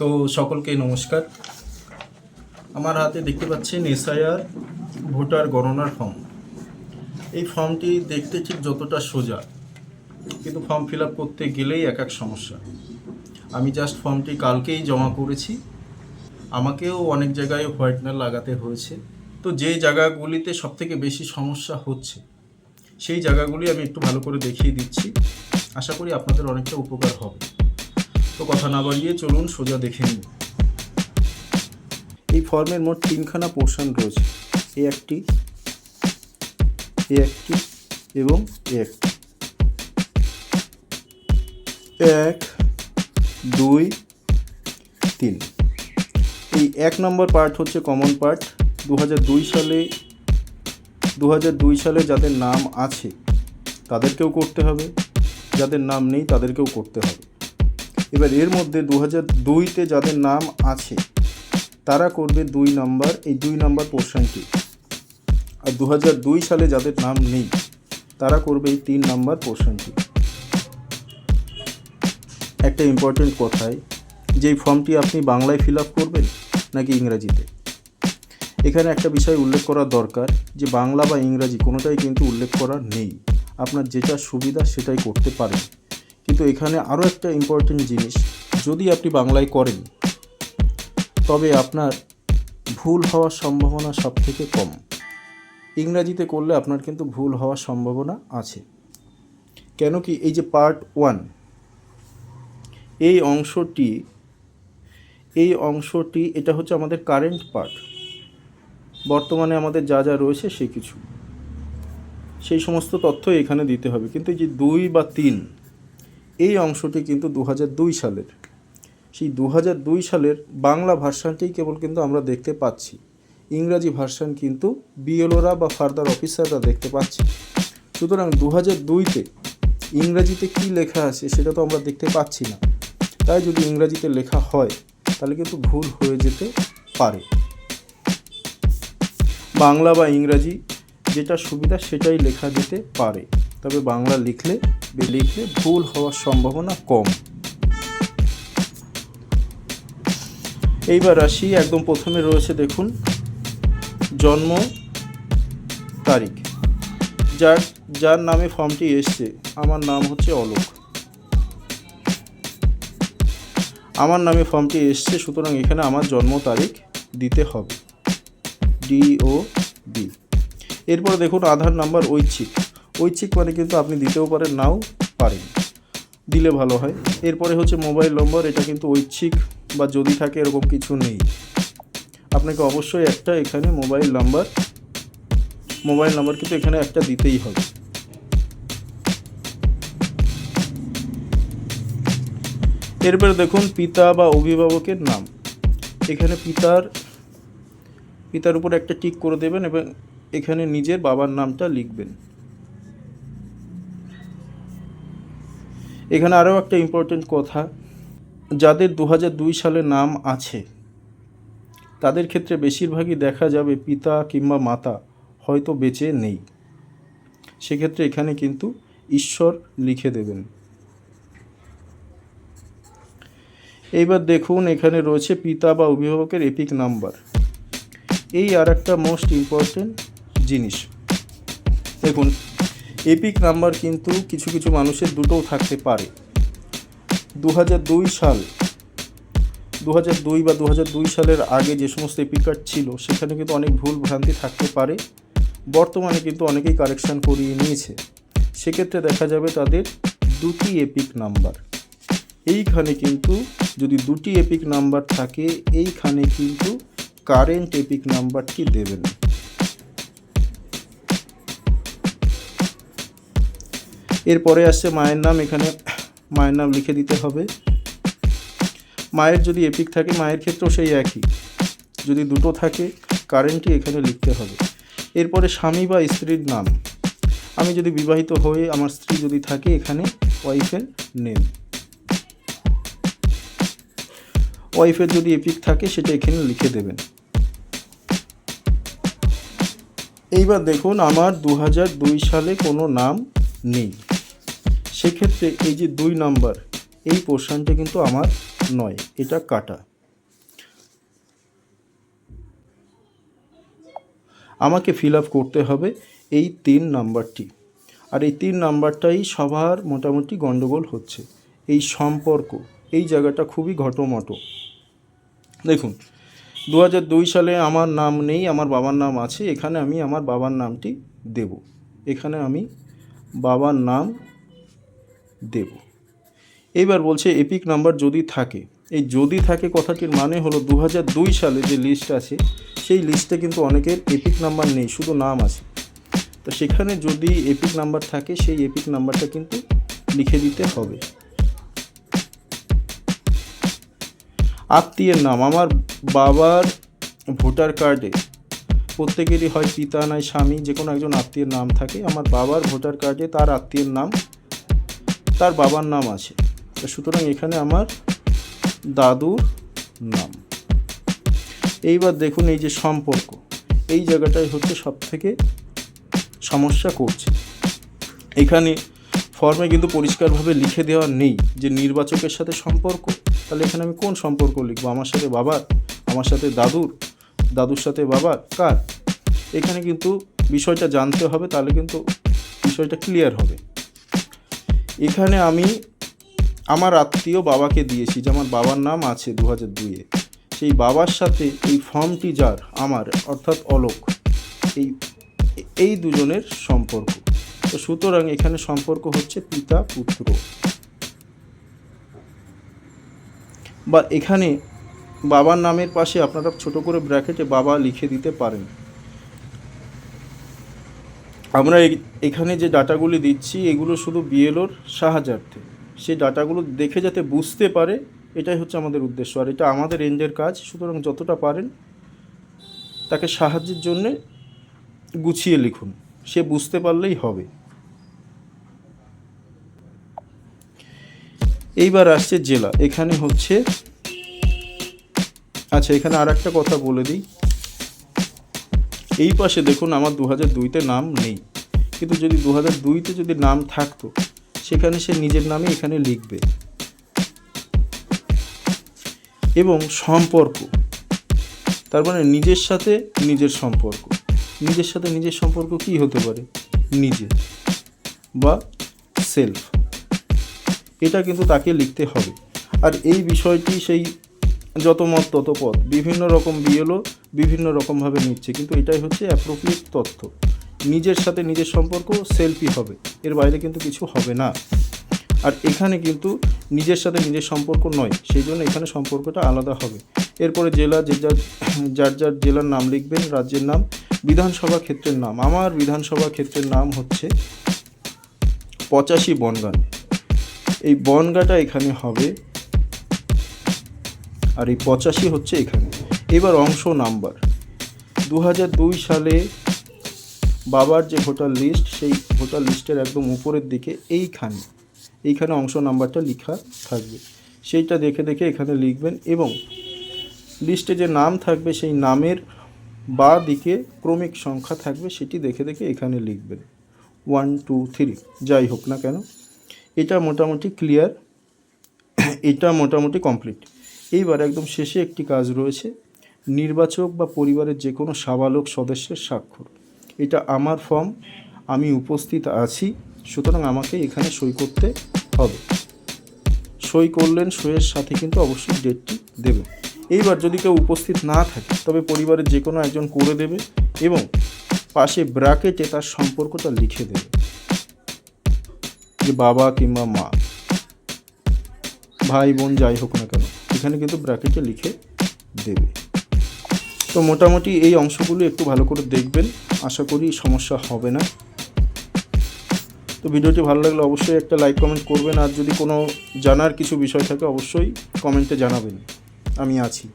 তো সকলকে নমস্কার। আমার হাতে দেখতে পাচ্ছেন এসআইআর ভোটার গণনার ফর্ম। এই ফর্মটি দেখতে ঠিক যতটা সোজা, কিন্তু ফর্ম ফিল আপ করতে গেলেই এক এক সমস্যা। আমি জাস্ট ফর্মটি কালকেই জমা করেছি। আমাকেও অনেক জায়গায় হোয়াইটনার লাগাতে হয়েছে। তো যে জায়গাগুলিতে সবথেকে বেশি সমস্যা হচ্ছে, সেই জায়গাগুলি আমি একটু ভালো করে দেখিয়ে দিচ্ছি। আশা করি আপনাদের অনেকটা উপকার হবে। তো কথা না বাড়িয়ে চলুন সোজা দেখে নিন এই ফর্মের মোট তিনখানা পোর্শন রয়েছে। এ একটি এ একটি এবং এ একটি। এক, দুই, তিন। এই এক নম্বর পার্ট হচ্ছে কমন পার্ট দু সালে দু সালে যাদের নাম আছে, তাদেরকেও করতে হবে। যাদের নাম নেই, তাদেরকেও করতে হবে। এবার এর মধ্যে দু হাজার দুইতে যাদের নাম আছে, তারা করবে দুই নাম্বার। এই দুই নাম্বার পোর্শনটি আর দু হাজার দুই সালে যাদের নাম নেই, তারা করবে এই তিন নাম্বার পোর্শনটি একটা ইম্পর্টেন্ট কথায় যে ফর্মটি আপনি বাংলায় ফিল আপ করবেন নাকি ইংরাজিতে? এখানে একটা বিষয় উল্লেখ করা দরকার, যে বাংলা বা ইংরাজি কোনোটাই কিন্তু উল্লেখ করা নেই। আপনার যেটা সুবিধা সেটাই করতে পারেন। কিন্তু এখানে আরও একটা ইম্পর্টেন্ট জিনিস, যদি আপনি বাংলায় করেন, তবে আপনার ভুল হওয়ার সম্ভাবনা সব থেকে কম। ইংরাজিতে করলে আপনার কিন্তু ভুল হওয়ার সম্ভাবনা আছে। কেন কি এই যে পার্ট ওয়ান এই অংশটি এই অংশটি, এটা হচ্ছে আমাদের কারেন্ট পার্ট বর্তমানে আমাদের যা যা রয়েছে সে কিছু। সেই সমস্ত তথ্য এখানে দিতে হবে। কিন্তু এই যে দুই বা তিন এই অংশটি কিন্তু দু সালের। সেই দু সালের বাংলা ভার্সানটিই কেবল কিন্তু আমরা দেখতে পাচ্ছি। ইংরাজি ভার্সান কিন্তু বিএলওরা বা ফার্দার অফিসাররা দেখতে পাচ্ছি। সুতরাং দু হাজার দুইতে ইংরাজিতে কী লেখা আছে সেটা তো আমরা দেখতে পাচ্ছি না। তাই যদি ইংরাজিতে লেখা হয়, তাহলে কিন্তু ভুল হয়ে যেতে পারে। বাংলা বা ইংরাজি যেটা সুবিধা সেটাই লেখা যেতে পারে। তবে বাংলা লিখলে লিখলে ভুল হওয়ার সম্ভাবনা কম। এইবার আসি, একদম প্রথমে রয়েছে দেখুন, জন্ম তারিখ। যার যার নামে ফর্মটি এসছে, আমার নাম হচ্ছে অলোক। আমার নামে ফর্মটি এসছে, সুতরাং এখানে আমার জন্ম তারিখ দিতে হবে। D O B. এরপরে দেখুন, আধার নাম্বার ঐচ্ছিক। ঐচ্ছিক মানে কিন্তু আপনি দিতেও পারেন, নাও পারেন। দিলে ভালো হয়। এরপরে হচ্ছে মোবাইল নম্বর, এটা কিন্তু ঐচ্ছিক বা যদি থাকে এরকম কিছু নেই। আপনাকে অবশ্যই একটা এখানে মোবাইল নাম্বার মোবাইল নাম্বার কিন্তু এখানে একটা দিতেই হবে। এরপরে দেখুন পিতা বা অভিভাবকের নাম। এখানে পিতার পিতার উপর একটা টিক করে দেবেন এবং এখানে নিজের বাবার নামটা লিখবেন। এখানে আরও একটা ইম্পর্টেন্ট কথা, যাদের দু সালে নাম আছে, তাদের ক্ষেত্রে বেশিরভাগই দেখা যাবে পিতা কিংবা মাতা হয়তো বেঁচে নেই। সেক্ষেত্রে এখানে কিন্তু ঈশ্বর লিখে দেবেন। এইবার দেখুন, এখানে রয়েছে পিতা বা অভিভাবকের এপিক নাম্বার। এই আর একটা মোস্ট ইম্পর্টেন্ট জিনিস। দেখুন এপিক নাম্বার কিন্তু কিছু কিছু মানুষের দুটোও থাকতে পারে। দু দুই সাল দু দুই বা দু সালের আগে যে সমস্ত এপিক কার্ড ছিল, সেখানে কিন্তু অনেক ভুল ভ্রান্তি থাকতে পারে। বর্তমানে কিন্তু অনেকেই কারেকশান করিয়ে নিয়েছে। সেক্ষেত্রে দেখা যাবে তাদের দুটি এপিক নাম্বার। এইখানে কিন্তু যদি দুটি এপিক নাম্বার থাকে, এইখানে কিন্তু কারেন্ট এপিক নাম্বারটি দেবেন এরপরে আসছে মায়ের নাম, এখানে মায়ের নাম লিখে দিতে হবে। মায়ের যদি এপিক থাকে, মায়ের ক্ষেত্রেও সেই একই। যদি দুটো থাকে, কারেন্টই এখানে লিখতে হবে। এরপরে স্বামী বা স্ত্রীর নাম। আমি যদি বিবাহিত হয়ে আমার স্ত্রী যদি থাকে, এখানে ওয়াইফের নেম। ওয়াইফের যদি এপিক থাকে, সেটা এখানে লিখে দেবেন। এইবার দেখুন, আমার দু সালে কোনো নাম নেই। সেক্ষেত্রে এই যে দুই নাম্বার, এই পোর্শনটা কিন্তু আমার নয়, এটা কাটা। আমাকে ফিল আপ করতে হবে এই তিন নাম্বারটি। আর এই তিন নাম্বারটাই সবার মোটামুটি গণ্ডগোল হচ্ছে। এই সম্পর্ক, এই জায়গাটা খুবই ঘটমটো। দেখুন দু সালে আমার নাম নেই, আমার বাবার নাম আছে, এখানে আমি আমার বাবার নামটি দেব। এখানে আমি বাবার নাম দেব। এইবার বলছে, এপিক নাম্বার যদি থাকে। এই যদি থাকে কথাটির মানে হলো দু দুই সালে যে লিস্ট আছে, সেই লিস্টে কিন্তু অনেকের এপিক নাম্বার নেই, শুধু নাম আছে। তো সেখানে যদি এপিক নাম্বার থাকে, সেই এপিক নাম্বারটা কিন্তু লিখে দিতে হবে। আত্মীয়ের নাম, আমার বাবার ভোটার কার্ডে। প্রত্যেকেরই হয় পিতা নয় স্বামী যে কোনো একজন আত্মীয়ের নাম থাকে। আমার বাবার ভোটার কার্ডে তার আত্মীয়ের নাম তার বাবার নাম আছে। সুতরাং এখানে আমার দাদুর নাম। এইবার দেখুন এই যে সম্পর্ক। এই জায়গাটাই হচ্ছে সব থেকে সমস্যা করছে। এখানে ফর্মে কিন্তু পরিষ্কারভাবে লিখে দেওয়া নেই যে নির্বাচকের সাথে সম্পর্ক। তাহলে এখানে আমি কোন সম্পর্ক লিখব? আমার সাথে বাবার? আমার সাথে দাদুর? দাদুর সাথে বাবার? কার? এখানে কিন্তু বিষয়টা জানতে হবে, তাহলে কিন্তু বিষয়টা ক্লিয়ার হবে। এখানে আমি আমার আত্মীয় বাবাকে দিয়েছি, যে আমার বাবার নাম আছে দু হাজার দুইয়ে সেই বাবার সাথে এই ফর্মটি যার, আমার, অর্থাৎ অলোক, এই এই দুজনের সম্পর্ক। তো সুতরাং এখানে সম্পর্ক হচ্ছে পিতা, পুত্র। বা এখানে বাবার নামের পাশে আপনারা ছোট করে ব্র্যাকেটে বাবা লিখে দিতে পারেন। আমরা এখানে যে ডাটাগুলি দিচ্ছি, এগুলো শুধু বিএলওর সাহায্যার্থে। সেই ডাটাগুলো দেখে যাতে বুঝতে পারে, এটাই হচ্ছে আমাদের উদ্দেশ্য। আর এটা আমাদের এন্ডের কাজ, সুতরাং যতটা পারেন তাকে সাহায্যের জন্যে গুছিয়ে লিখুন। সে বুঝতে পারলেই হবে। এইবার আসছে জেলা। এখানে হচ্ছে আচ্ছা এখানে আর একটা কথা বলে দিই। এই পাশে দেখুন আমার দু হাজার দুইতে নাম নেই। কিন্তু যদি দু হাজার দুইতে যদি নাম থাকতো, সেখানে সে নিজের নামে এখানে লিখবে। এবং সম্পর্ক। তার মানে নিজের সাথে নিজের সম্পর্ক। নিজের সাথে নিজের সম্পর্ক কি হতে পারে? নিজে বা সেলফ এটা কিন্তু তাকে লিখতে হবে। আর এই বিষয়টি সেই যত মত, তত পথ বিভিন্ন রকম বিএলও বিভিন্ন রকমভাবে নিচ্ছে, কিন্তু এটাই হচ্ছে অ্যাপ্রোপ্রিয়েট তথ্য। নিজের সাথে নিজের সম্পর্ক সেলফি হবে। এর বাইরে কিন্তু কিছু হবে না। আর এখানে কিন্তু নিজের সাথে নিজের সম্পর্ক নয়, সেই জন্য এখানে সম্পর্কটা আলাদা হবে। এরপরে জেলা যে যার যার যার জেলার নাম লিখবেন, রাজ্যের নাম, বিধানসভা ক্ষেত্রের নাম। আমার বিধানসভা ক্ষেত্রের নাম হচ্ছে পঁচাশি বনগান এই বনগাটা এখানে হবে আর এই পঁচাশি হচ্ছে এখানে। এবার অংশ নাম্বার। দু সালে বাবার যে ভোটার লিস্ট, সেই ভোটার লিস্টের একদম উপরের দিকে এইখানে এইখানে অংশ নাম্বারটা লেখা থাকবে। সেইটা দেখে দেখে এখানে লিখবেন এবং লিস্টে যে নাম থাকবে, সেই নামের বা দিকে ক্রমিক সংখ্যা থাকবে, সেটি দেখে দেখে এখানে লিখবেন। ওয়ান, টু, থ্রি, যাই হোক না কেন, এটা মোটামুটি ক্লিয়ার, এটা মোটামুটি কমপ্লিট। এইবার একদম শেষে একটি কাজ রয়েছে। নির্বাচক বা পরিবারের যে কোনো সাবালক সদস্যের স্বাক্ষর। এটা আমার ফর্ম, আমি উপস্থিত আছি, সুতরাং আমাকে এখানে সই করতে হবে। সই করলেন, সইয়ের সাথে কিন্তু অবশ্যই ডেটটি দেবে এইবার যদি কেউ উপস্থিত না থাকে, তবে পরিবারের যে কোনো একজন করে দেবে এবং পাশে ব্র্যাকেটে তার সম্পর্কটা লিখে দেবে। যে বাবা কিংবা মা, ভাই বোন যাই হোক না কেন এখানে কিন্তু ব্র্যাকেটে লিখে দেবে। তো মোটামুটি এই অংশগুলো একটু ভালো করে দেখবেন। আশা করি সমস্যা হবে না। তো ভিডিওটি ভালো লাগলে অবশ্যই একটা লাইক কমেন্ট করবেন। আর যদি কোনো জানার কিছু বিষয় থাকে, অবশ্যই কমেন্টে জানাবেন। আমি আছি।